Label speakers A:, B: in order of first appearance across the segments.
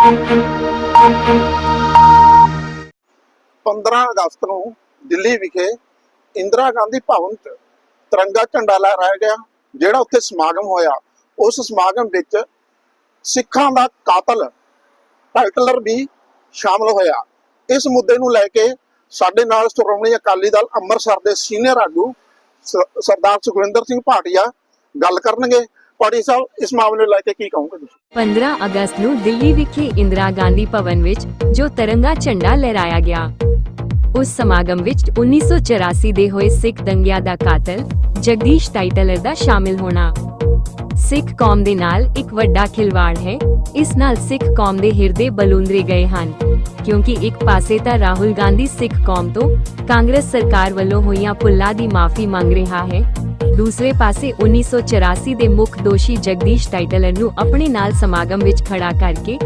A: 15 ਅਗਸਤ ਨੂੰ ਦਿੱਲੀ ਵਿਖੇ ਇੰਦਰਾ ਗਾਂਧੀ ਭਵਨ 'ਚ ਤਿਰੰਗਾ ਝੰਡਾ ਲਹਿਰਾਇਆ ਗਿਆ, ਜਿਹੜਾ ਉੱਥੇ ਸਮਾਗਮ ਹੋਇਆ। ਉਸ ਸਮਾਗਮ ਵਿੱਚ ਸਿੱਖਾਂ ਦਾ ਕਾਤਲ ਟਾਈਟਲਰ ਵੀ ਸ਼ਾਮਲ ਹੋਇਆ। ਇਸ ਮੁੱਦੇ ਨੂੰ ਲੈ ਕੇ ਸਾਡੇ ਨਾਲ ਸ਼੍ਰੋਮਣੀ ਅਕਾਲੀ ਦਲ ਅੰਮ੍ਰਿਤਸਰ ਦੇ ਸੀਨੀਅਰ ਆਗੂ ਸਰਦਾਰ ਸੁਖਵਿੰਦਰ ਸਿੰਘ ਭਾਟੀਆ ਗੱਲ ਕਰਨਗੇ। ਪਾਟੀ ਸਾਹਿਬ, ਇਸ ਮਾਮਲੇ ਨੂੰ ਲੈ ਕੇ ਕੀ ਕਹੋਗੇ ਤੁਸੀਂ?
B: 15 ਅਗਸਤ ਨੂੰ ਦਿੱਲੀ ਵਿਖੇ ਇੰਦਰਾ ਗਾਂਧੀ ਭਵਨ ਵਿੱਚ ਜੋ ਤਿਰੰਗਾ ਝੰਡਾ ਲਹਿਰਾਇਆ ਗਿਆ। ਉਸ ਸਮਾਗਮ ਵਿੱਚ 1984 ਦੇ ਹੋਏ ਸਿੱਖ ਦੰਗਿਆਂ ਦਾ ਕਾਤਲ ਜਗਦੀਸ਼ ਟਾਈਟਲਰ ਦਾ ਸ਼ਾਮਿਲ ਹੋਣਾ। ਸਿੱਖ ਕੌਮ ਦੇ ਨਾਲ ਇੱਕ ਵੱਡਾ ਖਿਲਵਾੜ ਹੈ। ਇਸ ਨਾਲ ਸਿੱਖ ਕੌਮ ਦੇ ਹਿਰਦੇ ਬਲੂੰਦਰੇ ਗਏ ਹਨ, ਕਿਉਂਕਿ ਇੱਕ ਪਾਸੇ ਤਾਂ ਰਾਹੁਲ ਗਾਂਧੀ ਸਿੱਖ ਕੌਮ ਤੋਂ ਕਾਂਗਰਸ ਸਰਕਾਰ ਵੱਲੋਂ ਹੋਈਆਂ ਭੁੱਲਾਂ ਦੀ ਮਾਫੀ ਮੰਗ ਰਿਹਾ ਹੈ ਦੂਸਰੇ ਪਾਸੇ 1984 ਦੇ ਮੁੱਖ ਦੋਸ਼ੀ ਜਗਦੀਸ਼ ਟਾਈਟਲਰ ਨੂੰ ਆਪਣੇ ਨਾਲ ਸਮਾਗਮ ਵਿੱਚ ਖੜਾ ਕਰਕੇ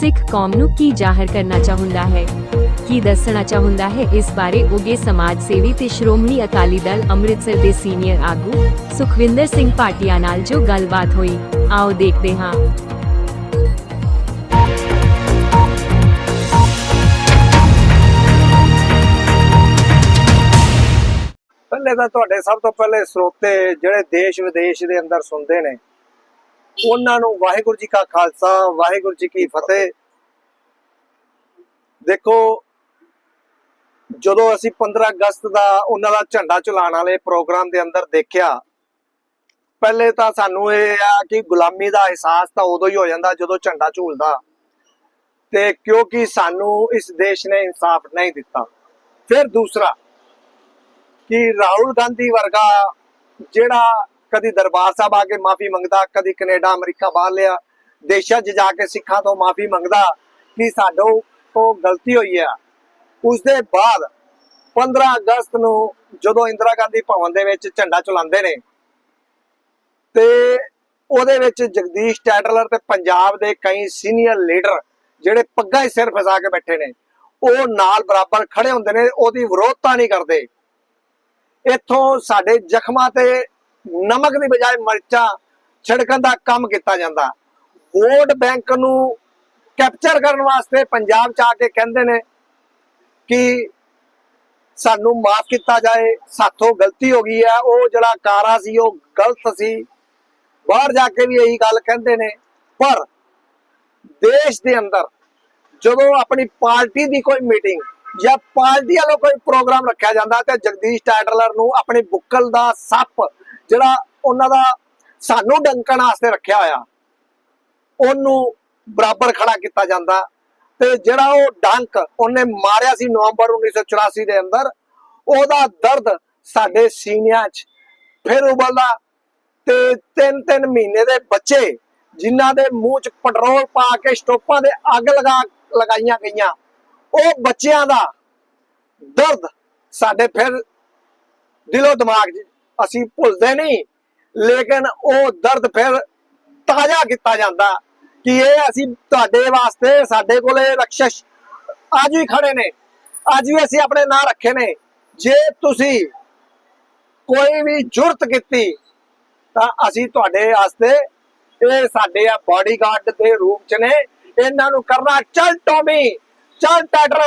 B: ਸਿੱਖ ਕੌਮ ਨੂੰ ਕੀ ਜ਼ਾਹਰ ਕਰਨਾ ਚਾਹੁੰਦਾ ਹੈ? ਕੀ ਦੱਸਣਾ ਚਾਹੁੰਦਾ ਹੈ? ਇਸ ਬਾਰੇ ਉਗੇ ਸਮਾਜ ਸੇਵੀ ਤੇ ਸ਼੍ਰੋਮਣੀ ਅਕਾਲੀ ਦਲ ਅੰਮ੍ਰਿਤਸਰ ਦੇ ਸੀਨੀਅਰ ਆਗੂ ਸੁਖਵਿੰਦਰ ਸਿੰਘ ਭਾਟੀਆ ਨਾਲ ਜੋ ਗੱਲਬਾਤ ਹੋਈ। ਆਓ ਦੇਖਦੇ ਹਾਂ।
C: ਪਹਿਲੇ ਤਾਂ ਤੁਹਾਡੇ ਸਭ ਤੋਂ ਪਹਿਲੇ ਸਰੋਤੇ ਜਿਹੜੇ ਦੇਸ਼ ਵਿਦੇਸ਼ ਦੇ ਅੰਦਰ ਸੁਣਦੇ ਨੇ, ਉਹਨਾਂ ਨੂੰ ਵਾਹਿਗੁਰੂ ਜੀ ਕਾ ਖਾਲਸਾ, ਵਾਹਿਗੁਰੂ ਜੀ ਕੀ ਫਤਿਹ। ਦੇਖੋ, ਜਦੋਂ ਅਸੀਂ 15 ਅਗਸਤ ਦਾ ਉਹਨਾਂ ਦਾ ਝੰਡਾ ਚਲਾਉਣ ਵਾਲੇ ਪ੍ਰੋਗਰਾਮ ਦੇ ਅੰਦਰ ਦੇਖਿਆ, ਪਹਿਲੇ ਤਾਂ ਸਾਨੂੰ ਇਹ ਆ ਕਿ ਗੁਲਾਮੀ ਦਾ ਅਹਿਸਾਸ ਤਾਂ ਉਦੋਂ ਹੀ ਹੋ ਜਾਂਦਾ ਜਦੋਂ ਝੰਡਾ ਝੂਲਦਾ। ਤੇ ਕਿਉਂਕਿ ਸਾਨੂੰ ਇਸ ਦੇਸ਼ ਨੇ ਇਨਸਾਫ ਨਹੀਂ ਦਿੱਤਾ। ਫਿਰ ਦੂਸਰਾ ਕਿ ਰਾਹੁਲ ਗਾਂਧੀ ਵਰਗਾ ਜਿਹੜਾ ਕਦੀ ਦਰਬਾਰ ਸਾਹਿਬ ਆ ਕੇ ਮਾਫੀ ਮੰਗਦਾ, ਕਦੀ ਕੈਨੇਡਾ, ਅਮਰੀਕਾ ਬਾਹਰ ਲਿਆ, ਦੇਸ਼ਾਂ 'ਚ ਜਾ ਕੇ ਸਿੱਖਾਂ ਤੋਂ ਮਾਫੀ ਮੰਗਦਾ ਕਿ ਸਾਡੋ ਤੋਂ ਗਲਤੀ ਹੋਈ ਹੈ ਉਸ ਦੇ ਬਾਅਦ 15 ਅਗਸਤ ਨੂੰ ਜਦੋਂ ਇੰਦਰਾ ਗਾਂਧੀ ਭਵਨ ਦੇ ਵਿੱਚ ਝੰਡਾ ਚਲਾਉਂਦੇ ਨੇ ਤੇ ਉਹਦੇ ਵਿੱਚ ਜਗਦੀਸ਼ ਟੈਟਲਰ ਤੇ ਪੰਜਾਬ ਦੇ ਕਈ ਸੀਨੀਅਰ ਲੀਡਰ ਜਿਹੜੇ ਪੱਗਾਂ ਹੀ ਸਿਰ ਫਸਾ ਕੇ ਬੈਠੇ ਨੇ, ਉਹ ਨਾਲ ਬਰਾਬਰ ਖੜੇ ਹੁੰਦੇ ਨੇ, ਉਹਦੀ ਵਿਰੋਧਤਾ ਨਹੀਂ ਕਰਦੇ। ਇੱਥੋਂ ਸਾਡੇ ਜ਼ਖਮਾਂ ਤੇ ਨਮਕ ਦੀ ਬਜਾਏ ਮਿਰਚਾਂ ਛਿੜਕਣ ਦਾ ਕੰਮ ਕੀਤਾ ਜਾਂਦਾ। ਵੋਟ ਬੈਂਕ ਨੂੰ ਕੈਪਚਰ ਕਰਨ ਵਾਸਤੇ ਪੰਜਾਬ ਚ ਆ ਕੇ ਕਹਿੰਦੇ ਨੇ ਕਿ ਸਾਨੂੰ ਮਾਫ ਕੀਤਾ ਜਾਏ, ਸਾਥੋਂ ਗਲਤੀ ਹੋ ਗਈ ਹੈ, ਉਹ ਜਿਹੜਾ ਕਾਰਾ ਸੀ, ਉਹ ਗਲਤ ਸੀ। ਬਾਹਰ ਜਾ ਕੇ ਵੀ ਇਹੀ ਗੱਲ ਕਹਿੰਦੇ ਨੇ, ਪਰ ਦੇਸ਼ ਦੇ ਅੰਦਰ ਜਦੋਂ ਆਪਣੀ ਪਾਰਟੀ ਦੀ ਕੋਈ ਮੀਟਿੰਗ ਜਾਂ ਪਾਰਟੀ ਵੱਲੋਂ ਕੋਈ ਪ੍ਰੋਗਰਾਮ ਰੱਖਿਆ ਜਾਂਦਾ ਤੇ ਜਗਦੀਸ਼ ਟਾਈਟਲਰ ਨੂੰ ਆਪਣੀ ਬੁੱਕਲ ਦਾ ਸੱਪ ਜਿਹੜਾ ਉਹਨਾਂ ਦਾ ਸਾਨੂੰ ਡੰਕਣ ਵਾਸਤੇ ਰੱਖਿਆ ਹੋਇਆ, ਉਹਨੂੰ ਬਰਾਬਰ ਖੜਾ ਕੀਤਾ ਜਾਂਦਾ ਤੇ ਜਿਹੜਾ ਉਹ ਡੰਕ ਉਹਨੇ ਮਾਰਿਆ ਸੀ ਨਵੰਬਰ 1984 ਦੇ ਅੰਦਰ, ਉਹਦਾ ਦਰਦ ਸਾਡੇ ਸੀਨਿਆਂ 'ਚ ਫਿਰ ਉਬਲਦਾ ਤੇ ਤਿੰਨ ਤਿੰਨ ਮਹੀਨੇ ਦੇ ਬੱਚੇ ਜਿਨ੍ਹਾਂ ਦੇ ਮੂੰਹ 'ਚ ਪੈਟਰੋਲ ਪਾ ਕੇ ਸਟੋਪਾਂ ਦੇ ਅੱਗ ਲਗਾ ਲਗਾਈਆਂ ਗਈਆਂ ਉਹ ਬੱਚਿਆਂ ਦਾ ਦਰਦ ਸਾਡੇ ਫਿਰ ਦਿਲੋਂ ਦਿਮਾਗ ਅਸੀਂ ਭੁੱਲਦੇ ਨਹੀਂ, ਲੇਕਿਨ ਉਹ ਦਰਦ ਫਿਰ ਤਾਜ਼ਾ ਕੀਤਾ ਜਾਂਦਾ ਕਿ ਇਹ ਅਸੀਂ ਤੁਹਾਡੇ ਵਾਸਤੇ, ਸਾਡੇ ਕੋਲੇ ਰਕਸ਼ਸ਼ ਅੱਜ ਵੀ ਖੜੇ ਨੇ, ਅੱਜ ਵੀ ਅਸੀਂ ਆਪਣੇ ਨਾਂ ਰੱਖੇ ਨੇ। ਜੇ ਤੁਸੀਂ ਕੋਈ ਵੀ ਜੁਰਤ ਕੀਤੀ, ਤਾਂ ਅਸੀਂ ਤੁਹਾਡੇ ਵਾਸਤੇ ਇਹ ਸਾਡੇ ਆ ਬਾਡੀਗਾਰਡ ਦੇ ਰੂਪ ਚ ਨੇ। ਇਹਨਾਂ ਨੂੰ ਕਰਨਾ ਚਲ ਟੋਮੀ। ਚੱਲ ਟੈਟਰ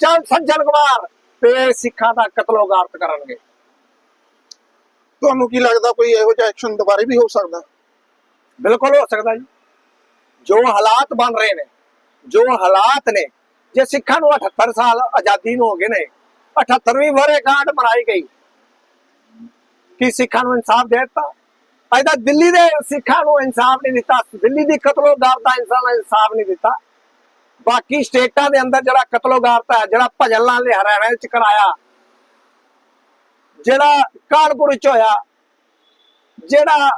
C: ਚੱਲ ਸੰਜਨ ਕੁਮਾਰ ਤੇ ਸਿੱਖਾਂ ਦਾ ਕਤਲੋਗਾਰਤ ਕਰਨਗੇ।
A: ਤੁਹਾਨੂੰ ਕੀ ਲੱਗਦਾ ਕੋਈ ਇਹੋ ਜਿਹਾ ਐਕਸ਼ਨ ਦੁਬਾਰੇ ਵੀ ਹੋ ਸਕਦਾ?
C: ਬਿਲਕੁਲ ਹੋ ਸਕਦਾ ਜੀ। ਜੋ ਹਾਲਾਤ ਬਣ ਰਹੇ ਨੇ ਜੋ ਹਾਲਾਤ ਨੇ ਜੇ ਸਿੱਖਾਂ ਨੂੰ 78 ਸਾਲ ਆਜ਼ਾਦੀ ਨੂੰ ਹੋ ਗਏ ਨੇ 78ਵੀਂ ਵਰ੍ਹੇਗਾਂਠ ਮਨਾਈ ਗਈ। ਕਿ ਸਿੱਖਾਂ ਨੂੰ ਇਨਸਾਫ ਦੇ ਦਿੱਤਾ? ਅਜੇ ਦਿੱਲੀ ਦੇ ਸਿੱਖਾਂ ਨੂੰ ਇਨਸਾਫ ਨਹੀਂ ਦਿੱਤਾ। ਦਿੱਲੀ ਦੀ ਕਤਲੋਗਾਰਤ ਦਾ ਇਨਸਾਨ ਇਨਸਾਫ ਨਹੀਂ ਦਿੱਤਾ। ਬਾਕੀ ਸਟੇਟਾਂ ਦੇ ਅੰਦਰ ਜਿਹੜਾ ਕਤਲੋਗਾਰਤ ਹੈ, ਜਿਹੜਾ ਭਜਨ ਲਾਲ ਨੇ ਹਰਿਆਣਾ ਵਿੱਚ ਕਰਾਇਆ, ਜਿਹੜਾ ਕਾਨਪੁਰ ਵਿੱਚ ਹੋਇਆ, ਜਿਹੜਾ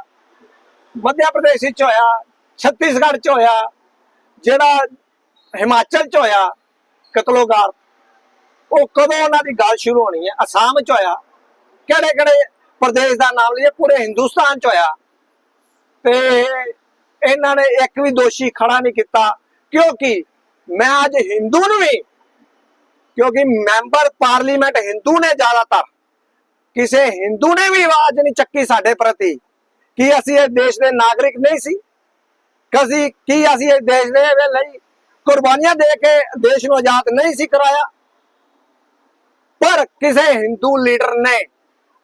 C: ਮੱਧ ਪ੍ਰਦੇਸ਼ ਵਿੱਚ ਹੋਇਆ, ਛੱਤੀਸਗੜ੍ਹ ਚ ਹੋਇਆ, ਜਿਹੜਾ ਹਿਮਾਚਲ ਚ ਹੋਇਆ ਕਤਲੋਗਾਰ, ਉਹ ਕਦੋਂ ਉਹਨਾਂ ਦੀ ਗੱਲ ਸ਼ੁਰੂ ਹੋਣੀ ਹੈ? ਅਸਾਮ ਚ ਹੋਇਆ। ਕਿਹੜੇ ਕਿਹੜੇ ਪ੍ਰਦੇਸ਼ ਦਾ ਨਾਮ ਲਈਏ? ਪੂਰੇ ਹਿੰਦੁਸਤਾਨ ਚ ਹੋਇਆ। ਤੇ ਇਹਨਾਂ ਨੇ ਇੱਕ ਵੀ ਦੋਸ਼ੀ ਖੜਾ ਨਹੀਂ ਕੀਤਾ। ਕਿਉਂਕਿ ਮੈਂ ਅੱਜ ਹਿੰਦੂ ਨੂੰ ਵੀ, ਕਿਉਂਕਿ ਮੈਂਬਰ ਪਾਰਲੀਮੈਂਟ ਹਿੰਦੂ ਨੇ ਜ਼ਿਆਦਾਤਰ, ਕਿਸੇ ਹਿੰਦੂ ਨੇ ਵੀ ਆਵਾਜ਼ ਨਹੀਂ ਚੱਕੀ ਸਾਡੇ ਪ੍ਰਤੀ। ਕਿ ਅਸੀਂ ਇਹ ਦੇਸ਼ ਦੇ ਨਾਗਰਿਕ ਨਹੀਂ ਸੀ? ਕਦੀ ਕੀ ਅਸੀਂ ਇਸ ਦੇਸ਼ ਦੇ ਲਈ ਕੁਰਬਾਨੀਆਂ ਦੇ ਕੇ ਦੇਸ਼ ਨੂੰ ਆਜ਼ਾਦ ਨਹੀਂ ਸੀ ਕਰਾਇਆ? ਪਰ ਕਿਸੇ ਹਿੰਦੂ ਲੀਡਰ ਨੇ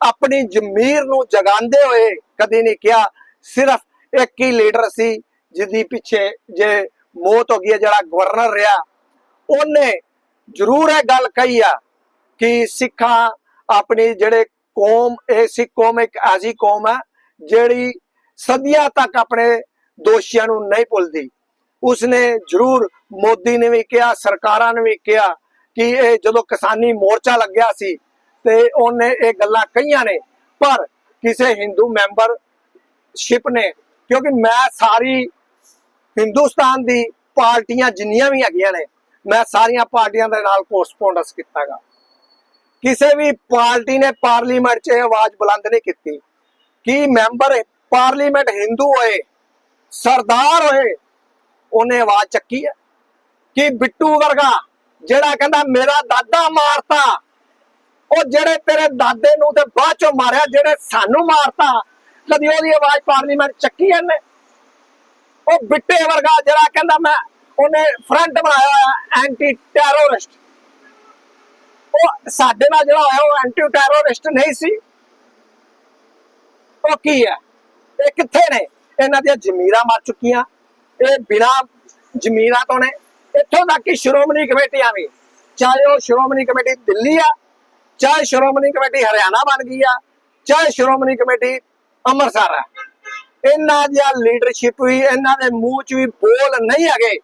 C: ਆਪਣੀ ਜ਼ਮੀਰ ਨੂੰ ਜਗਾਉਂਦੇ ਹੋਏ ਕਦੀ ਨਹੀਂ ਕਿਹਾ, ਸਿਰਫ ਇੱਕ ਹੀ ਲੀਡਰ ਸੀ, ਜਿਹਦੀ ਪਿੱਛੇ ਜੇ ਮੌਤ ਹੋ ਗਈ ਹੈ, ਜਿਹੜਾ ਗਵਰਨਰ ਰਿਹਾ। ਉਹਨੇ ਜ਼ਰੂਰ ਇਹ ਗੱਲ ਕਹੀ ਆ ਕਿ ਸਿੱਖਾਂ ਆਪਣੀ ਜਿਹੜੇ ਕੌਮ, ਇਹ ਸਿੱਖ ਕੌਮ ਇੱਕ ਐਸੀ ਕੌਮ ਹੈ ਜਿਹੜੀ ਸਦੀਆਂ ਤੱਕ ਆਪਣੇ ਦੋਸ਼ੀਆਂ ਨੂੰ ਨਹੀਂ ਭੁੱਲਦੀ। ਉਸਨੇ ਜ਼ਰੂਰ ਮੋਦੀ ਨੇ ਵੀ ਕਿਹਾ, ਸਰਕਾਰਾਂ ਨੇ ਵੀ ਕਿਹਾ ਕਿ ਇਹ ਜਦੋਂ ਕਿਸਾਨੀ ਮੋਰਚਾ ਲੱਗਿਆ ਸੀ ਤੇ ਉਹਨੇ ਇਹ ਗੱਲਾਂ ਕਹੀਆਂ ਨੇ, ਪਰ ਕਿਸੇ ਹਿੰਦੂ ਮੈਂਬਰ ਸ਼ਿਪ ਨੇ, ਕਿਉਂਕਿ ਮੈਂ ਸਾਰੀ ਹਿੰਦੁਸਤਾਨ ਦੀ ਪਾਰਟੀਆਂ ਜਿੰਨੀਆਂ ਵੀ ਹੈਗੀਆਂ ਨੇ, ਮੈਂ ਸਾਰੀਆਂ ਪਾਰਟੀਆਂ ਦੇ ਨਾਲ ਕੋਰਸਪੋਂਡੈਂਸ ਕੀਤਾਗਾ। ਕਿਸੇ ਵੀ ਪਾਰਟੀ ਨੇ ਪਾਰਲੀਮੈਂਟ 'ਚ ਆਵਾਜ਼ ਬੁਲੰਦ ਨਹੀਂ ਕੀਤੀ ਕਿ ਮੈਂਬਰ ਪਾਰਲੀਮੈਂਟ ਹਿੰਦੂ ਹੋਏ, ਸਰਦਾਰ ਹੋਏ, ਉਹਨੇ ਆਵਾਜ਼ ਚੱਕੀ ਹੈ ਕਿ ਬਿੱਟੂ ਵਰਗਾ ਜਿਹੜਾ ਕਹਿੰਦਾ ਮੇਰਾ ਦਾਦਾ ਮਾਰਤਾ, ਉਹ ਜਿਹੜੇ ਤੇਰੇ ਦਾਦੇ ਨੂੰ ਤੇ ਬਾਅਦ ਚੋਂ ਮਾਰਿਆ, ਜਿਹੜੇ ਸਾਨੂੰ ਮਾਰਤਾ, ਕਦੀ ਉਹਦੀ ਆਵਾਜ਼ ਪਾਰਲੀਮੈਂਟ ਚੱਕੀ ਇਹਨੇ? ਉਹ ਬਿੱਟੇ ਵਰਗਾ ਜਿਹੜਾ ਕਹਿੰਦਾ ਮੈਂ, ਉਹਨੇ ਫਰੰਟ ਬਣਾਇਆ ਹੋਇਆ ਐਂਟੀ ਟੈਰਰਿਸਟ ਉਹ ਸਾਡੇ ਨਾਲ ਜਿਹੜਾ ਹੋਇਆ, ਉਹ ਐਂਟੀ ਟੈਰਰਿਸਟ ਨਹੀਂ ਸੀ। ਉਹ ਕੀ ਹੈ? ਇਹ ਕਿੱਥੇ ਨੇ? ਇਹਨਾਂ ਦੀਆਂ ਜ਼ਮੀਰਾਂ ਮਰ ਚੁੱਕੀਆਂ। ਇਹ ਬਿਨਾ ਜ਼ਮੀਰਾਂ ਤੋਂ ਨੇ। ਇੱਥੋਂ ਤੱਕ ਕਿ ਸ਼੍ਰੋਮਣੀ ਕਮੇਟੀਆਂ ਵੀ, ਚਾਹੇ ਉਹ ਸ਼੍ਰੋਮਣੀ ਕਮੇਟੀ ਦਿੱਲੀ ਆ, ਚਾਹੇ ਸ਼੍ਰੋਮਣੀ ਕਮੇਟੀ ਹਰਿਆਣਾ ਬਣ ਗਈ ਆ, ਚਾਹੇ ਸ਼੍ਰੋਮਣੀ ਕਮੇਟੀ ਅੰਮ੍ਰਿਤਸਰ ਆ। ਇਹਨਾਂ ਦੀਆਂ ਲੀਡਰਸ਼ਿਪ ਵੀ, ਇਹਨਾਂ ਦੇ ਮੂੰਹ 'ਚ ਵੀ ਬੋਲ ਨਹੀਂ ਹੈਗੇ।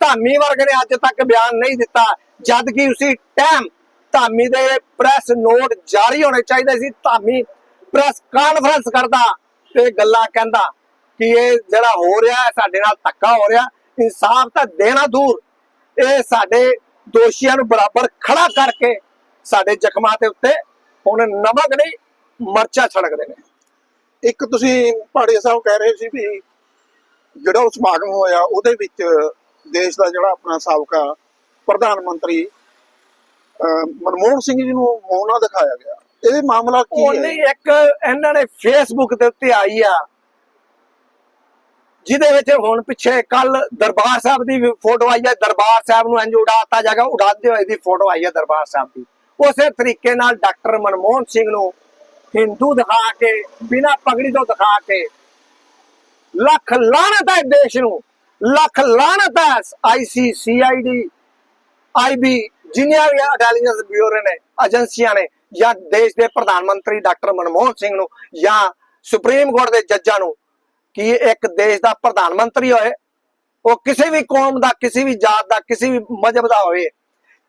C: ਧਾਮੀ ਵਰਗ ਨੇ ਅੱਜ ਤੱਕ ਬਿਆਨ ਨਹੀਂ ਦਿੱਤਾ। ਜਦ ਕਿ ਉਸੇ ਟਾਈਮ ਧਾਮੀ ਦੇ ਪ੍ਰੈਸ ਨੋਟ ਜਾਰੀ ਹੋਣੇ ਚਾਹੀਦੇ ਸੀ, ਧਾਮੀ ਪ੍ਰੈਸ ਕਾਨਫਰੰਸ ਕਰਦਾ ਤੇ ਗੱਲਾਂ ਕਹਿੰਦਾ ਕਿ ਇਹ ਜਿਹੜਾ ਹੋ ਰਿਹਾ, ਸਾਡੇ ਨਾਲ ਧੱਕਾ ਹੋ ਰਿਹਾ, ਇਨਸਾਫ ਤਾਂ ਦੇਣਾ ਦੂਰ। ਇਹ ਸਾਡੇ ਦੋਸ਼ੀਆਂ ਨੂੰ ਬਰਾਬਰ ਖੜਾ ਕਰਕੇ ਸਾਡੇ ਜ਼ਖਮਾਂ ਦੇ ਉੱਤੇ ਹੁਣ ਨਮਕ ਨਹੀਂ, ਮਰਚਾ ਛੜਕਦੇ ਨੇ।
A: ਇੱਕ ਤੁਸੀਂ ਪਾੜੇ ਸਾਹਿਬ ਕਹਿ ਰਹੇ ਸੀ ਵੀ ਜਿਹੜਾ ਉਹ ਸਮਾਗਮ ਹੋਇਆ, ਉਹਦੇ ਵਿੱਚ ਦੇਸ਼ ਦਾ ਜਿਹੜਾ ਆਪਣਾ ਸਾਬਕਾ ਪ੍ਰਧਾਨ ਮੰਤਰੀ ਮਨਮੋਹਨ ਸਿੰਘ ਜੀ ਨੂੰ ਮੋਹਨਾ ਦਿਖਾਇਆ ਗਿਆ। ਇਹਦੇ ਮਾਮਲਾ ਕੀ
C: ਉਹਨੇ ਇੱਕ ਇਹਨਾਂ ਨੇ ਫੇਸਬੁੱਕ ਦੇ ਉੱਤੇ ਆਈ ਆ, ਜਿਹਦੇ ਵਿੱਚ ਹੁਣ ਪਿੱਛੇ ਕੱਲ ਦਰਬਾਰ ਸਾਹਿਬ ਦੀ ਫੋਟੋ ਆਈ ਹੈ ਦਰਬਾਰ ਸਾਹਿਬ ਨੂੰ ਇੰਜ ਉਡਾਤਾ ਜਾਗਾ, ਉਡਾਉਂਦੇ ਹੋਏ ਦੀ ਫੋਟੋ ਆਈ ਹੈ ਦਰਬਾਰ ਸਾਹਿਬ ਦੀ। ਉਸੇ ਤਰੀਕੇ ਨਾਲ ਡਾਕਟਰ ਮਨਮੋਹਨ ਸਿੰਘ ਨੂੰ ਹਿੰਦੂ ਦਿਖਾ ਕੇ, ਬਿਨਾ ਪਗੜੀ ਤੋਂ ਦਿਖਾ ਕੇ, ਲੱਖ ਲਾਹਨਤ ਹੈ ਦੇਸ਼ ਨੂੰ, ਲੱਖ ਲਾਹਨਤ ਹੈ ਆਈਸੀਸੀਆਈਡੀ ਆਈਬੀ ਜਿੰਨੀਆਂ ਵੀ ਇੰਟੈਲੀਜੈਂਸ ਬਿਊਰੋ ਨੇ ਏਜੰਸੀਆਂ ਨੇ, ਜਾਂ ਦੇਸ਼ ਦੇ ਪ੍ਰਧਾਨ ਮੰਤਰੀ ਡਾਕਟਰ ਮਨਮੋਹਨ ਸਿੰਘ ਨੂੰ, ਜਾਂ ਸੁਪਰੀਮ ਕੋਰਟ ਦੇ ਜੱਜਾਂ ਨੂੰ, ਕਿ ਇੱਕ ਦੇਸ਼ ਦਾ ਪ੍ਰਧਾਨ ਮੰਤਰੀ ਹੋਏ, ਉਹ ਕਿਸੇ ਵੀ ਕੌਮ ਦਾ, ਕਿਸੇ ਵੀ ਜਾਤ ਦਾ, ਕਿਸੇ ਵੀ ਮਜ਼ਹਬ ਦਾ ਹੋਵੇ,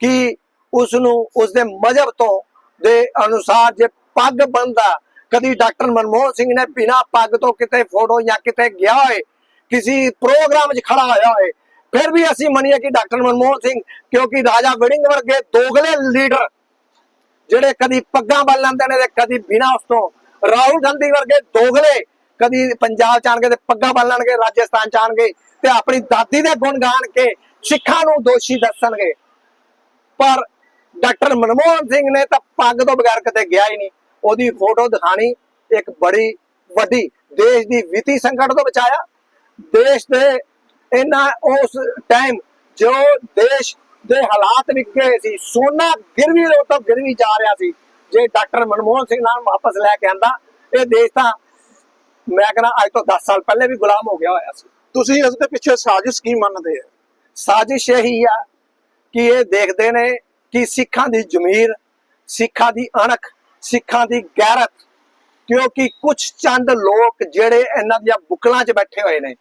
C: ਕਿ ਉਸ ਨੂੰ ਉਸ ਦੇ ਮਜ਼ਹਬ ਤੋਂ ਦੇ ਅਨੁਸਾਰ ਜੇ ਪੱਗ ਬੰਦਾ ਕਦੀ ਡਾਕਟਰ ਮਨਮੋਹਨ ਸਿੰਘ ਨੇ ਬਿਨਾ ਪੱਗ ਤੋਂ ਕਿਤੇ ਫੋਟੋ ਜਾਂ ਕਿਤੇ ਗਿਆ ਹੋਏ, ਕਿਸੇ ਪ੍ਰੋਗਰਾਮ 'ਚ ਖੜਾ ਹੋਇਆ ਹੋਏ। ਫਿਰ ਵੀ ਅਸੀਂ ਮੰਨੀਏ ਕਿ ਡਾਕਟਰ ਮਨਮੋਹਨ ਸਿੰਘ ਕਿਉਂਕਿ ਰਾਜਾ ਵੜਿੰਗ ਵਰਗੇ ਦੋਗਲੇ ਲੀਡਰ, ਜਿਹੜੇ ਕਦੀ ਪੱਗਾਂ ਬੰਨ ਲੈਂਦੇ ਨੇ ਤੇ ਕਦੀ ਬਿਨਾ ਉਸ ਤੋਂ, ਰਾਹੁਲ ਗਾਂਧੀ ਵਰਗੇ ਦੋਗਲੇ ਕਦੀ ਪੰਜਾਬ ਚ ਆਣਗੇ ਤੇ ਪੱਗਾਂ ਬੰਨ ਲੈਣਗੇ, ਰਾਜਸਥਾਨ ਚ ਆਣਗੇ ਤੇ ਆਪਣੀ ਦਾਦੀ ਦੇ ਗੁਣ ਗਾਣ ਕੇ ਸਿੱਖਾਂ ਨੂੰ ਦੋਸ਼ੀ ਦੱਸਣਗੇ। ਪਰ ਡਾਕਟਰ ਮਨਮੋਹਨ ਸਿੰਘ ਨੇ ਤਾਂ ਪੱਗ ਤੋਂ ਬਗੈਰ ਕਿਤੇ ਗਿਆ ਹੀ ਨਹੀਂ। ਉਹਦੀ ਫੋਟੋ ਦਿਖਾਣੀ ਇੱਕ ਬੜੀ ਵੱਡੀ ਦੇਸ਼ ਦੀ ਵਿੱਤੀ ਸੰਕਟ ਤੋਂ ਬਚਾਇਆ। ਦੇਸ਼ ਦੇ ਇਹਨਾਂ ਉਸ ਟਾਈਮ ਜੋ ਦੇਸ਼ ਦੇ ਹਾਲਾਤ ਵਿਕ ਸੀ ਸੋਨਾ ਗਿਰਵੀ ਦੇ ਉੱਤੋਂ ਗਿਰਵੀ ਜਾ ਰਿਹਾ ਸੀ ਜੇ ਡਾਕਟਰ ਮਨਮੋਹਨ ਸਿੰਘ ਨਾਲ ਵਾਪਸ ਲੈ ਕੇ ਆਂਦਾ ਇਹ ਦੇਸ਼ ਤਾਂ ਮੈਂ ਕਹਿੰਦਾ ਅੱਜ ਤੋਂ 10 ਸਾਲ ਪਹਿਲੇ ਵੀ ਗੁਲਾਮ ਹੋ ਗਿਆ ਹੋਇਆ ਸੀ।
A: ਤੁਸੀਂ ਇਸ ਦੇ ਪਿੱਛੇ ਸਾਜ਼ਿਸ਼ ਕੀ ਮੰਨਦੇ ਆ
C: ਸਾਜ਼ਿਸ਼ ਇਹੀ ਆ ਕਿ ਇਹ ਦੇਖਦੇ ਨੇ ਕਿ ਸਿੱਖਾਂ ਦੀ ਜ਼ਮੀਰ ਸਿੱਖਾਂ ਦੀ ਅਣਖ ਸਿੱਖਾਂ ਦੀ ਗੈਰਤ, ਕਿਉਂਕਿ ਕੁਝ ਚੰਦ ਲੋਕ ਜਿਹੜੇ ਇਹਨਾਂ ਦੀਆਂ ਬੁਕਲਾਂ 'ਚ ਬੈਠੇ ਹੋਏ ਨੇ,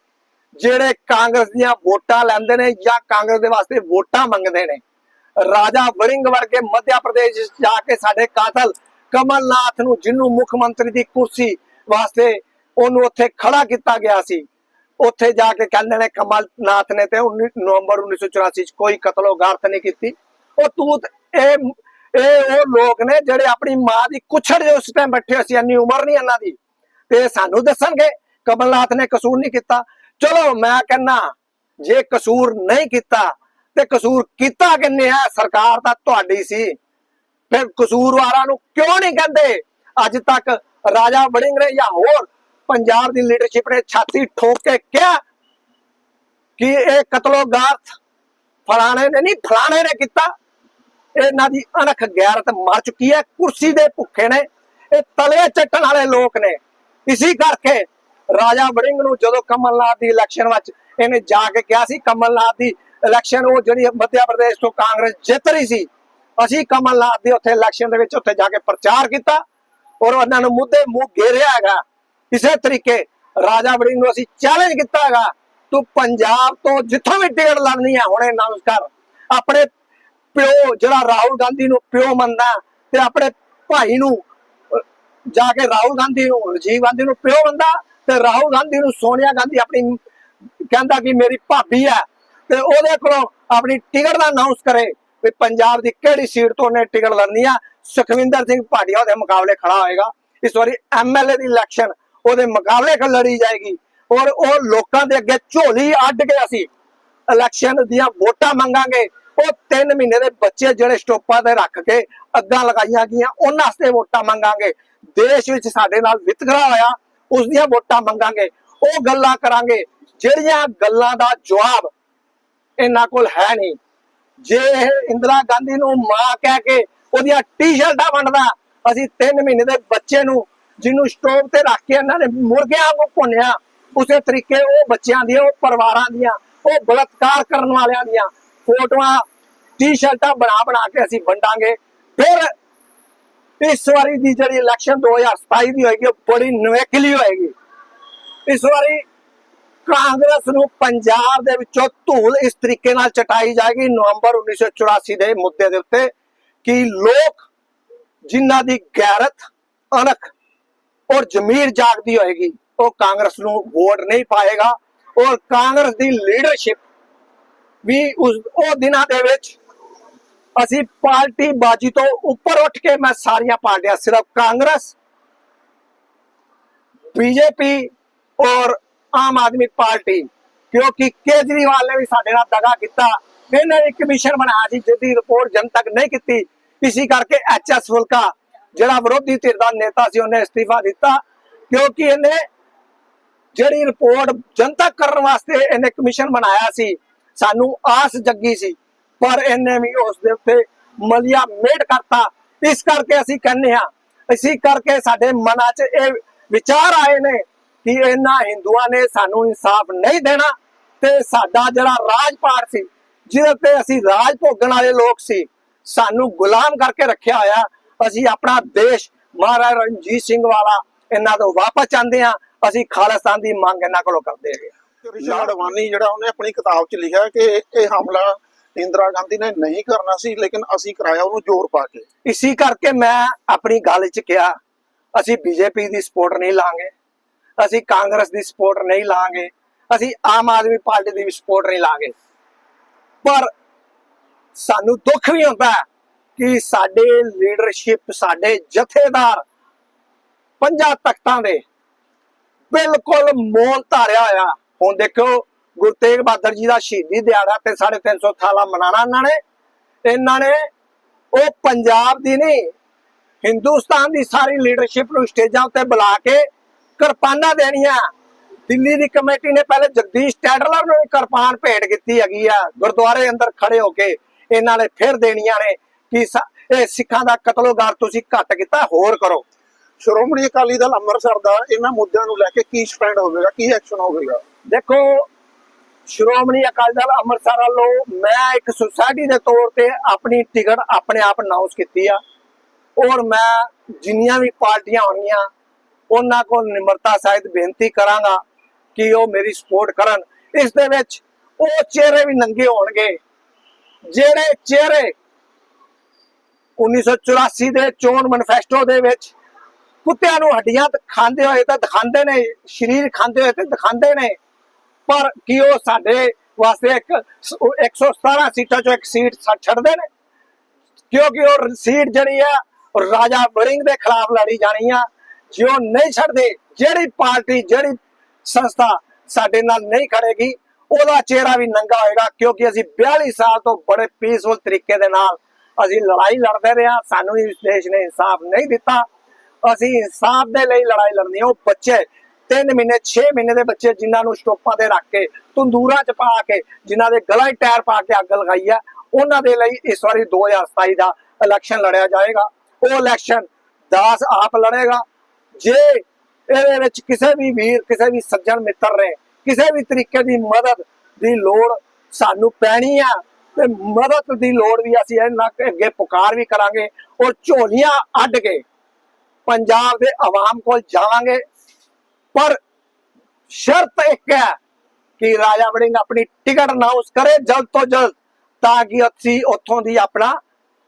C: ਜਿਹੜੇ ਕਾਂਗਰਸ ਦੀਆਂ ਵੋਟਾਂ ਲੈਂਦੇ ਨੇ ਜਾਂ ਕਾਂਗਰਸ ਦੇ ਵਾਸਤੇ ਵੋਟਾਂ ਮੰਗਦੇ ਨੇ। ਰਾਜਾ ਵੜਿੰਗ ਵਰਗੇ ਮੱਧ ਪ੍ਰਦੇਸ਼ ਜਾ ਕੇ ਸਾਡੇ ਕਾਤਲ ਕਮਲਨਾਥ ਨੂੰ, ਜਿਹਨੂੰ ਮੁੱਖ ਮੰਤਰੀ ਦੀ ਕੁਰਸੀ ਵਾਸਤੇ ਉਹਨੂੰ ਉੱਥੇ ਖੜਾ ਕੀਤਾ ਗਿਆ ਸੀ, ਉੱਥੇ ਜਾ ਕੇ ਕਹਿੰਦੇ ਨੇ ਕਮਲਨਾਥ ਨੇ ਤੇ 19 ਨਵੰਬਰ 1984 ਚ ਕੋਈ ਕਤਲੋ ਗਾਰਤ ਨਹੀਂ ਕੀਤੀ। ਉਹ ਤੂਤ ਇਹ ਇਹ ਉਹ ਲੋਕ ਨੇ ਜਿਹੜੇ ਆਪਣੀ ਮਾਂ ਦੀ ਕੁਛੜ ਦੇ ਉਸ ਟਾਈਮ ਬੈਠੇ ਹੋਏ ਸੀ, ਇੰਨੀ ਉਮਰ ਨਹੀਂ ਇਹਨਾਂ ਦੀ। ਤੇ ਸਾਨੂੰ ਦੱਸਣਗੇ, ਕਮਲਨਾਥ ਨੇ ਕਸੂਰ ਨਹੀਂ ਕੀਤਾ। ਚਲੋ ਮੈਂ ਕਹਿੰਨਾ ਜੇ ਕਸੂਰ ਨਹੀਂ ਕੀਤਾ, ਤੇ ਕਸੂਰ ਕੀਤਾ ਕਿੰਨੇ ਆ? ਸਰਕਾਰ ਤਾਂ ਤੁਹਾਡੀ ਸੀ। ਫਿਰ ਕਸੂਰਵਾਰਾਂ ਨੂੰ ਕਿਉਂ ਨਹੀਂ ਕਹਿੰਦੇ? ਅੱਜ ਤੱਕ ਰਾਜਾ ਵੜਿੰਗ ਨੇ ਜਾਂ ਹੋਰ ਪੰਜਾਬ ਦੀ ਲੀਡਰਸ਼ਿਪ ਨੇ ਛਾਤੀ ਠੋਕ ਕੇ ਕਿਹਾ ਕਿ ਇਹ ਕਤਲੋਗਾਰਥ ਫਲਾਣੇ ਨੇ ਨਹੀਂ, ਫਲਾਣੇ ਨੇ ਕੀਤਾ। ਇਹਨਾਂ ਦੀ ਅਣਖ ਗੈਰਤ ਮਰ ਚੁੱਕੀ ਹੈ, ਕੁਰਸੀ ਦੇ ਭੁੱਖੇ ਨੇ, ਇਹ ਤਲੇ ਚੱਟਣ ਵਾਲੇ ਲੋਕ ਨੇ। ਇਸੇ ਕਰਕੇ ਰਾਜਾ ਵੜਿੰਗ ਨੂੰ ਜਦੋਂ ਕਮਲਨਾਥ ਦੀ ਇਲੈਕਸ਼ਨ ਵਿੱਚ ਇਹਨੇ ਜਾ ਕੇ ਕਿਹਾ ਸੀ, ਕਮਲਨਾਥ ਦੀ ਇਲੈਕਸ਼ਨ ਉਹ ਜਿਹੜੀ ਮੱਧ ਪ੍ਰਦੇਸ਼ ਤੋਂ ਕਾਂਗਰਸ ਜਿੱਤ ਰਹੀ ਸੀ, ਅਸੀਂ ਕਮਲਨਾਥ ਦੀ ਉੱਥੇ ਇਲੈਕਸ਼ਨ ਦੇ ਵਿੱਚ ਉੱਥੇ ਜਾ ਕੇ ਪ੍ਰਚਾਰ ਕੀਤਾ ਔਰ ਉਹਨਾਂ ਨੂੰ ਮੁੱਦੇ ਮੂੰਹ ਘੇਰਿਆ ਹੈਗਾ। ਇਸੇ ਤਰੀਕੇ ਰਾਜਾ ਵੜਿੰਗ ਨੂੰ ਅਸੀਂ ਚੈਲੰਜ ਕੀਤਾ ਹੈਗਾ, ਤੂੰ ਪੰਜਾਬ ਤੋਂ ਜਿੱਥੋਂ ਵੀ ਟਿਕਟ ਲੜਨੀ ਹੈ, ਹੁਣੇ ਅਨਾਉਂਸ ਕਰ ਆਪਣੇ ਪਿਓ, ਜਿਹੜਾ ਰਾਹੁਲ ਗਾਂਧੀ ਨੂੰ ਪਿਓ ਮੰਨਦਾ ਤੇ ਆਪਣੇ ਭਾਈ ਨੂੰ ਜਾ ਕੇ ਰਾਹੁਲ ਗਾਂਧੀ ਨੂੰ ਰਾਜੀਵ ਗਾਂਧੀ ਨੂੰ ਪਿਓ ਮੰਨਦਾ ਤੇ ਰਾਹੁਲ ਗਾਂਧੀ ਨੂੰ ਸੋਨੀਆ ਗਾਂਧੀ ਆਪਣੀ ਕਹਿੰਦਾ ਕਿ ਮੇਰੀ ਭਾਬੀ ਹੈ ਤੇ ਉਹਦੇ ਕੋਲੋਂ ਆਪਣੀ ਟਿਕਟ ਦਾ ਅਨਾਉਂਸ ਕਰੇ ਵੀ ਪੰਜਾਬ ਦੀ ਕਿਹੜੀ ਸੀਟ ਤੋਂ ਉਹਨੇ ਟਿਕਟ ਲੜਨੀ ਆ। ਸੁਖਵਿੰਦਰ ਸਿੰਘ ਭਾਟੀਆ ਉਹਦੇ ਮੁਕਾਬਲੇ ਖੜਾ ਹੋਏਗਾ। ਇਸ ਵਾਰੀ ਐਮਐਲਏ ਦੀ ਇਲੈਕਸ਼ਨ ਉਹਦੇ ਮੁਕਾਬਲੇ ਖ ਲੜੀ ਜਾਏਗੀ। ਔਰ ਉਹ ਲੋਕਾਂ ਦੇ ਅੱਗੇ ਝੋਲੀ ਅੱਡ ਕੇ ਅਸੀਂ ਇਲੈਕਸ਼ਨ ਦੀਆਂ ਵੋਟਾਂ ਮੰਗਾਂਗੇ। ਉਹ 3 ਮਹੀਨੇ ਦੇ ਬੱਚੇ ਜਿਹੜੇ ਸਟੋਪਾਂ ਤੇ ਰੱਖ ਕੇ ਅੱਗਾਂ ਲਗਾਈਆਂ ਗਈਆਂ, ਉਹਨਾਂ ਵਾਸਤੇ ਵੋਟਾਂ ਮੰਗਾਂਗੇ। ਦੇਸ਼ ਵਿੱਚ ਸਾਡੇ ਨਾਲ ਵਿਤਕਰਾ ਹੋਇਆ, ਉਸ ਦੀਆਂ ਵੋਟਾਂ ਮੰਗਾਂਗੇ। ਉਹ ਗੱਲਾਂ ਕਰਾਂਗੇ, ਜਿਹੜੀਆਂ ਗੱਲਾਂ ਦਾ ਜਵਾਬ ਇਹਨਾਂ ਕੋਲ ਹੈ ਨਹੀਂ। ਜੇ ਇਹ ਇੰਦਰਾ ਗਾਂਧੀ ਨੂੰ ਮਾਂ ਕਹਿ ਕੇ ਉਹਦੀਆਂ ਟੀ-ਸ਼ਰਟਾਂ ਵੰਡਦਾ, ਅਸੀਂ 3 ਮਹੀਨੇ ਦੇ ਬੱਚੇ ਨੂੰ, ਜਿਹਨੂੰ ਸਟੋਵ ਤੇ ਰੱਖ ਕੇ ਇਹਨਾਂ ਨੇ ਮੁਰਗਿਆਂ ਨੂੰ ਭੁੰਨਿਆ, ਉਸੇ ਤਰੀਕੇ ਉਹ ਬੱਚਿਆਂ ਦੀਆਂ, ਉਹ ਪਰਿਵਾਰਾਂ ਦੀਆਂ, ਉਹ ਬਲਤਕਾਰ ਕਰਨ ਵਾਲਿਆਂ ਦੀਆਂ ਫੋਟੋਆਂ, ਟੀ-ਸ਼ਰਟਾਂ ਬਣਾ ਬਣਾ ਕੇ ਅਸੀਂ ਵੰਡਾਂਗੇ। ਫਿਰ ਇਸ ਵਾਰੀ ਦੀ ਜਿਹੜੀ ਇਲੈਕਸ਼ਨ 2027 ਦੀ ਹੋਏਗੀ, ਉਹ ਬੜੀ ਨਵੇਕਲੀ ਹੋਏਗੀ। ਇਸ ਵਾਰੀ ਕਾਂਗਰਸ ਨੂੰ ਪੰਜਾਬ ਦੇ ਵਿੱਚੋਂ ਧੂਲ ਇਸ ਤਰੀਕੇ ਨਾਲ ਚਟਾਈ ਜਾਏਗੀ। ਨਵੰਬਰ 1984 ਦੇ ਮੁੱਦੇ ਦੇ ਉੱਤੇ ਕਿ ਲੋਕ ਜਿਨ੍ਹਾਂ ਦੀ ਗੈਰਤ, ਅਣਖ ਔਰ ਜ਼ਮੀਰ ਜਾਗਦੀ ਹੋਏਗੀ, ਉਹ ਕਾਂਗਰਸ ਨੂੰ ਵੋਟ ਨਹੀਂ ਪਾਏਗਾ। ਔਰ ਕਾਂਗਰਸ ਦੀ ਲੀਡਰਸ਼ਿਪ ਵੀ ਉਸ ਉਹ ਦਿਨਾਂ ਦੇ ਵਿੱਚ ਅਸੀਂ ਪਾਰਟੀ ਬਾਜੀ ਤੋਂ ਉੱਪਰ ਉੱਠ ਕੇ ਮੈਂ ਸਾਰੀਆਂ ਪਾਰਟੀਆਂ, ਸਿਰਫ ਕਾਂਗਰਸ, ਬੀਜੇਪੀ ਔਰ ਆਮ ਆਦਮੀ ਪਾਰਟੀ, ਕਿਉਂਕਿ ਕੇਜਰੀਵਾਲ ਨੇ ਵੀ ਸਾਡੇ ਨਾਲ ਦਗਾ ਕੀਤਾ। ਇਹਨੇ ਇੱਕ ਕਮਿਸ਼ਨ ਬਣਾਇਆ ਸੀ ਜਿਹਦੀ ਰਿਪੋਰਟ ਜਨ ਤੱਕ ਨਹੀਂ ਕੀਤੀ। ਇਸੇ ਕਰਕੇ ਐਚਐਸ ਫੁਲਕਾ, ਜਿਹੜਾ ਵਿਰੋਧੀ ਧਿਰ ਦਾ ਨੇਤਾ ਸੀ, ਉਹਨੇ ਅਸਤੀਫਾ ਦਿੱਤਾ, ਕਿਉਂਕਿ ਇਹਨੇ ਜਿਹੜੀ ਰਿਪੋਰਟ ਜਨਤਕ ਕਰਨ ਵਾਸਤੇ ਇਹਨੇ ਕਮਿਸ਼ਨ ਬਣਾਇਆ ਸੀ ਸਾਨੂੰ ਆਸ ਜੱਗੀ ਸੀ, ਪਰ ਇਹਨੇ ਵੀ ਉਸ ਦੇ ਉੱਤੇ ਮਲਿਆ ਮੇਟ ਕਰਤਾ। ਇਸ ਕਰਕੇ ਅਸੀਂ ਕਹਿੰਦੇ ਹਾਂ, ਇਸੇ ਕਰਕੇ ਸਾਡੇ ਮਨਾਂ 'ਚ ਇਹ ਵਿਚਾਰ ਆਏ ਨੇ ਕਿ ਇਹਨਾਂ ਹਿੰਦੂਆਂ ਨੇ ਸਾਨੂੰ ਇਨਸਾਫ ਨਹੀਂ ਦੇਣਾ ਤੇ ਸਾਡਾ ਜਿਹੜਾ ਰਾਜਪਾਟ ਸੀ, ਜਿਹਦੇ ਤੇ ਅਸੀਂ ਰਾਜ ਭੋਗਣ ਵਾਲੇ ਲੋਕ ਸੀ, ਸਾਨੂੰ ਗੁਲਾਮ ਕਰਕੇ ਰੱਖਿਆ ਹੋਇਆ। ਅਸੀਂ ਆਪਣਾ ਦੇਸ਼ ਮਹਾਰਾਜਾ ਰਣਜੀਤ ਸਿੰਘ ਵਾਲਾ ਇਹਨਾਂ ਤੋਂ ਵਾਪਸ ਚਾਹੁੰਦੇ ਆ ਅਸੀਂ ਖਾਲਿਸਤਾਨ ਦੀ ਮੰਗ ਇਹਨਾਂ ਕੋਲੋਂ ਕਰਦੇ ਹੈਗੇ
A: ਰਿਸ਼ਾ ਅਡਵਾਨੀ ਜਿਹੜਾ ਉਹਨੇ ਆਪਣੀ ਕਿਤਾਬ 'ਚ ਲਿਖਿਆ ਕਿ ਇਹ ਹਮਲਾ ਇੰਦਰਾ ਗਾਂਧੀ ਨੇ ਨਹੀਂ ਕਰਨਾ ਸੀ ਲੇਕਿਨ ਅਸੀਂ ਕਰਾਇਆ ਉਹਨੂੰ ਜ਼ੋਰ ਪਾ ਕੇ।
C: ਇਸੇ ਕਰਕੇ ਮੈਂ ਆਪਣੀ ਗੱਲ 'ਚ ਕਿਹਾ ਅਸੀਂ ਬੀਜੇਪੀ ਦੀ ਸਪੋਰਟ ਨਹੀਂ ਲਾਂਗੇ ਅਸੀਂ ਕਾਂਗਰਸ ਦੀ ਸਪੋਰਟ ਨਹੀਂ ਲਾਂਗੇ ਅਸੀਂ ਆਮ ਆਦਮੀ ਪਾਰਟੀ ਦੀ ਵੀ ਸਪੋਰਟ ਨਹੀਂ ਲਾਂਗੇ। ਪਰ ਸਾਨੂੰ ਦੁੱਖ ਵੀ ਹੁੰਦਾ ਕਿ ਸਾਡੇ ਲੀਡਰਸ਼ਿਪ ਸਾਡੇ ਜਥੇਦਾਰ ਪੰਜਾਂ ਤਖਤਾਂ ਦੇ ਬਿਲਕੁਲ ਮੋਲ ਧਾਰਿਆ ਹੋਇਆ ਹੁਣ ਦੇਖੋ ਗੁਰੂ ਤੇਗ ਬਹਾਦਰ ਜੀ ਦਾ ਸ਼ਹੀਦੀ ਦਿਹਾੜਾ ਤੇ 350 ਸਾਲਾ ਮਨਾਣਾ ਇਹਨਾਂ ਨੇ। ਇਹਨਾਂ ਨੇ ਉਹ ਪੰਜਾਬ ਦੀ ਨਹੀਂ, ਹਿੰਦੁਸਤਾਨ ਦੀ ਸਾਰੀ ਲੀਡਰਸ਼ਿਪ ਨੂੰ ਸਟੇਜਾਂ ਉੱਤੇ ਬੁਲਾ ਕੇ ਕਿਰਪਾਨਾਂ ਦੇਣੀਆਂ। ਦਿੱਲੀ ਦੀ ਕਮੇਟੀ ਨੇ ਪਹਿਲੇ ਜਗਦੀਸ਼ ਟੈਡਲਰ ਨੂੰ ਕਿਰਪਾਨ ਭੇਟ ਕੀਤੀ ਹੈਗੀ ਆ। ਗੁਰਦੁਆਰੇ ਅੰਦਰ ਖੜੇ ਹੋ ਕੇ ਇਹਨਾਂ ਨੇ ਫਿਰ ਦੇਣੀਆਂ ਨੇ ਕਿ ਇਹ ਸਿੱਖਾਂ ਦਾ ਕਤਲੋਗਾਰ ਤੁਸੀਂ ਘੱਟ ਕੀਤਾ, ਹੋਰ ਕਰੋ।
A: ਸ਼੍ਰੋਮਣੀ ਅਕਾਲੀ ਦਲ ਅੰਮ੍ਰਿਤਸਰ ਦਾ ਇਹਨਾਂ ਮੁੱਦਿਆਂ ਨੂੰ ਲੈ ਕੇ ਕੀ ਸਟੈਂਡ ਹੋਵੇਗਾ, ਕੀ ਐਕਸ਼ਨ ਹੋਵੇਗਾ?
C: ਦੇਖੋ, ਸ਼੍ਰੋਮਣੀ ਅਕਾਲੀ ਦਲ ਅੰਮ੍ਰਿਤਸਰ ਵੱਲੋਂ ਮੈਂ ਇੱਕ ਸੁਸਾਇਟੀ ਦੇ ਤੌਰ ਤੇ ਆਪਣੀ ਟਿਕਟ ਆਪਣੇ ਆਪ ਅਨਾਉਂਸ ਕੀਤੀ ਆ। ਔਰ ਮੈਂ ਜਿੰਨੀਆਂ ਵੀ ਪਾਰਟੀਆਂ ਹੋਣਗੀਆਂ, ਉਹਨਾਂ ਕੋਲ ਨਿਮਰਤਾ ਸਹਿਤ ਬੇਨਤੀ ਕਰਾਂਗਾ ਕਿ ਉਹ ਮੇਰੀ ਸਪੋਰਟ ਕਰਨ। ਇਸ ਦੇ ਵਿੱਚ ਉਹ ਚਿਹਰੇ ਵੀ ਨੰਗੇ ਹੋਣਗੇ। ਜਿਹੜੇ ਚਿਹਰੇ 1984 ਦੇ ਚੋਣ ਮੈਨੀਫੈਸਟੋ ਦੇ ਵਿੱਚ ਕੁੱਤਿਆਂ ਨੂੰ ਹੱਡੀਆਂ ਖਾਂਦੇ ਹੋਏ ਤਾਂ ਦਿਖਾਉਂਦੇ ਨੇ, ਸਰੀਰ ਖਾਂਦੇ ਹੋਏ ਤੇ ਦਿਖਾਉਂਦੇ ਨੇ ਪਰ ਕੀ ਉਹ ਸਾਡੇ ਵਾਸਤੇ ਇੱਕ 117 ਸੀਟਾਂ ਚੋਂ ਇੱਕ ਸੀਟ ਛੱਡਦੇ ਨੇ? ਕਿਉਂਕਿ ਉਹ ਸੀਟ ਜਿਹੜੀ ਆ ਰਾਜਾ ਵਰਿੰਗ ਦੇ ਖਿਲਾਫ ਲੜੀ ਜਾਣੀ ਆ। ਜੇ ਉਹ ਨਹੀਂ ਛੱਡਦੇ, ਜਿਹੜੀ ਪਾਰਟੀ, ਜਿਹੜੀ ਸੰਸਥਾ ਸਾਡੇ ਨਾਲ ਨਹੀਂ ਖੜੇਗੀ, ਉਹਦਾ ਚਿਹਰਾ ਵੀ ਨੰਗਾ ਹੋਏਗਾ, ਕਿਉਂਕਿ ਅਸੀਂ 42 ਸਾਲ ਤੋਂ ਬੜੇ ਪੀਸਫੁਲ ਤਰੀਕੇ ਦੇ ਨਾਲ ਅਸੀਂ ਲੜਾਈ ਲੜਦੇ ਰਹੇ ਹਾਂ। ਸਾਨੂੰ ਇਸ ਦੇਸ਼ ਨੇ ਇਨਸਾਫ ਨਹੀਂ ਦਿੱਤਾ। ਅਸੀਂ ਇਨਸਾਫ ਦੇ ਲਈ ਲੜਾਈ ਲੜਨੀ ਹੈ। ਉਹ ਬੱਚੇ 3 ਮਹੀਨੇ 6 ਮਹੀਨੇ ਦੇ ਬੱਚੇ ਜਿਨ੍ਹਾਂ ਨੂੰ ਸਟੋਪਾਂ ਤੇ ਰੱਖ ਕੇ, ਤੰਦੂਰਾਂ 'ਚ ਪਾ ਕੇ, ਜਿਨ੍ਹਾਂ ਦੇ ਗਲਾਂ 'ਚ ਟਾਇਰ ਪਾ ਕੇ ਅੱਗ ਲਗਾਈ ਆ ਉਹਨਾਂ ਦੇ ਲਈ ਇਸ ਵਾਰੀ 2027 ਦਾ ਇਲੈਕਸ਼ਨ ਲੜਿਆ ਜਾਏਗਾ। ਉਹ ਇਲੈਕਸ਼ਨ ਦਾਸ ਆਪ ਲੜੇਗਾ। ਜੇ ਇਹਦੇ ਵਿੱਚ ਕਿਸੇ ਵੀ ਵੀਰ, ਕਿਸੇ ਵੀ ਸੱਜਣ ਮਿੱਤਰ ਨੇ, ਕਿਸੇ ਵੀ ਤਰੀਕੇ ਦੀ ਮਦਦ ਦੀ ਲੋੜ ਸਾਨੂੰ ਪੈਣੀ ਆ, ਤੇ ਮਦਦ ਦੀ ਲੋੜ ਵੀ ਅਸੀਂ ਇਹਨਾਂ ਅੱਗੇ ਪੁਕਾਰ ਵੀ ਕਰਾਂਗੇ ਔਰ ਝੋਲੀਆਂ ਅੱਡ ਕੇ ਪੰਜਾਬ ਦੇ ਆਵਾਮ ਕੋਲ ਜਾਵਾਂਗੇ। ਪਰ ਸ਼ਰਤ ਇੱਕ ਹੈ ਕਿ ਰਾਜਾ ਵੜਿੰਗ ਆਪਣੀ ਟਿਕਟ ਅਨਾਉਂਸ ਕਰੇ ਜਲਦ ਤੋਂ ਜਲਦ, ਤਾਂ ਕਿ ਅਸੀਂ ਉੱਥੋਂ ਦੀ ਆਪਣਾ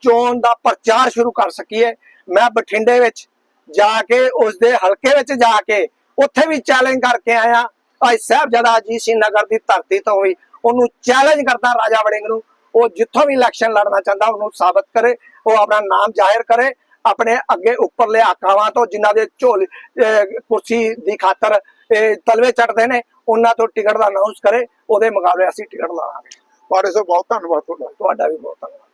C: ਚੋਣ ਦਾ ਪ੍ਰਚਾਰ ਸ਼ੁਰੂ ਕਰ ਸਕੀਏ। ਮੈਂ ਬਠਿੰਡੇ ਵਿੱਚ ਜਾ ਕੇ, ਉਸ ਦੇ ਹਲਕੇ ਵਿੱਚ ਜਾ ਕੇ ਉੱਥੇ ਵੀ ਚੈਲੰਜ ਕਰਕੇ ਆਇਆ। ਭਾਈ ਸਾਹਿਬਜ਼ਾਦਾ ਅਜੀਤ ਸਿੰਘ ਨਗਰ ਦੀ ਧਰਤੀ ਤੋਂ ਵੀ ਉਹਨੂੰ ਚੈਲੰਜ ਕਰਦਾ ਰਾਜਾ ਵੜਿੰਗ ਨੂੰ। ਉਹ ਜਿੱਥੋਂ ਵੀ ਇਲੈਕਸ਼ਨ ਲੜਨਾ ਚਾਹੁੰਦਾ, ਉਹਨੂੰ ਸਾਬਤ ਕਰੇ, ਉਹ ਆਪਣਾ ਨਾਮ ਜ਼ਾਹਿਰ ਕਰੇ। ਆਪਣੇ ਅੱਗੇ ਉੱਪਰਲੇ ਆਕਾਵਾਂ ਤੋਂ ਜਿਨ੍ਹਾਂ ਦੇ ਝੋਲ ਕੁਰਸੀ ਦੀ ਖਾਤਰ ਤਲਵੇ ਚੜਦੇ ਨੇ ਉਹਨਾਂ ਤੋਂ ਟਿਕਟ ਦਾ ਅਨਾਉਂਸ ਕਰੇ ਉਹਦੇ ਮੁਕਾਬਲੇ ਅਸੀਂ ਟਿਕਟ ਲਾਵਾਂਗੇ।
A: ਪਾੜੇ ਸਾਹਿਬ ਬਹੁਤ ਧੰਨਵਾਦ ਤੁਹਾਡਾ।
C: ਤੁਹਾਡਾ ਵੀ ਬਹੁਤ ਧੰਨਵਾਦ।